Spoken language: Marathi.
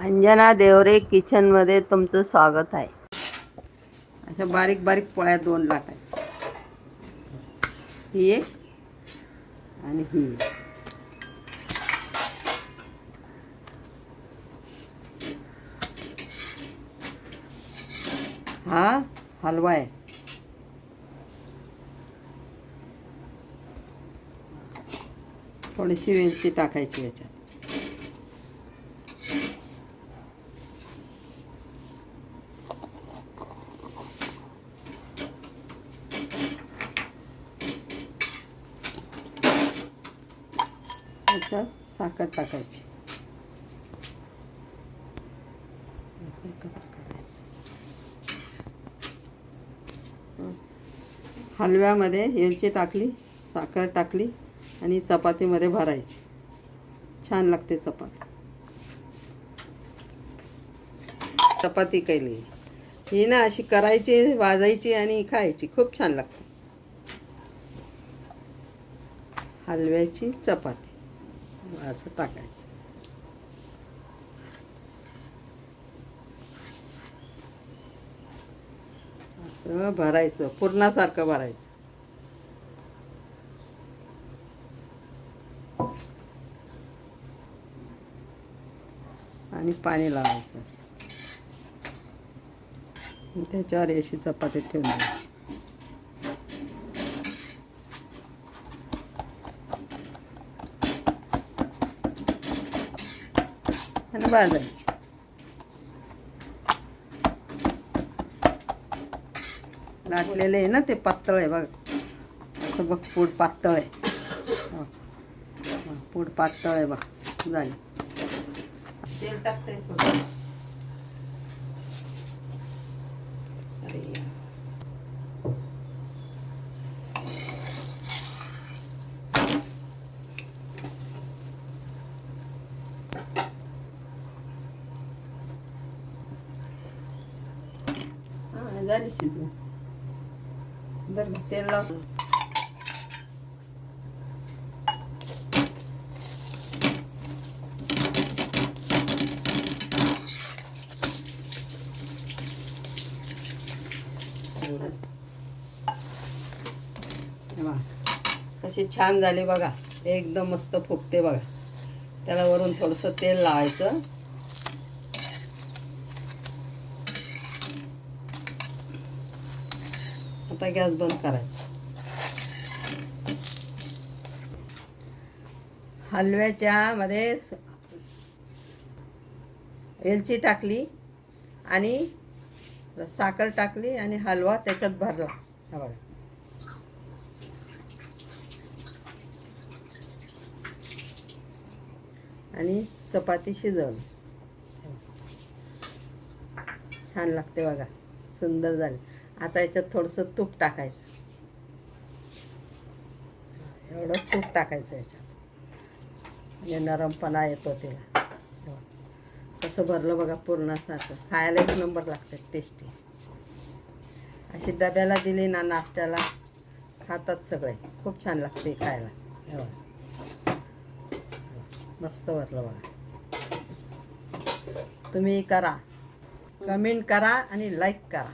अंजना देवरे किचनमध्ये तुमचं स्वागत आहे. अशा बारीक बारीक पोळ्या दोन लाटायच्या. ही एक आणि ही एक. हा हलवा आहे. थोडीशी वेलची टाकायची याच्यात. त्यात साखर टाकायची. करायचं. हलव्यामध्ये यांची टाकली साखर टाकली आणि चपातीमध्ये भरायची. छान लागते चपाती. चपाती केली. ही ना अशी करायची वाजायची आणि खायची. खूप छान लागते. हलव्याची चपाती. असं टाकायचं. असं भरायचं पूर्णासारखं भरायचं. आणि पाणी लावायचं त्याच्यावर अशी चपाती ठेवून द्यायची. आणि भाजायची लाटलेलं आहे ना ते पातळ आहे बघ. असं बघ पूड पातळ आहे. पूड पातळ आहे बघ. झाली. तेल टाकते थोडं झाली शिजून बरं तेल लाव. कशी छान झाली बघा. एकदम मस्त फुगते बघा. त्याला वरून थोडंसं तेल लावायचं. आता गॅस बंद करायचा. हलव्याच्या मध्ये वेलची टाकली आणि साखर टाकली आणि हलवा त्याच्यात भरला. हा बघा. आणि चपाती शिजवली. छान लागते बघा. सुंदर झाली. आता याच्यात थोडंसं तूप टाकायचं. एवढं तूप टाकायचं याच्यात. म्हणजे नरमपणा येतो त्याला हो. कसं भरलं बघा पूर्ण सारखं. खायला एक नंबर लागतं टेस्टी अशी डब्याला दिली ना नाश्त्याला खातात सगळे. खूप छान लागते खायला. एवढं. मस्त भरलं बघा. तुम्ही करा. कमेंट करा आणि लाईक करा.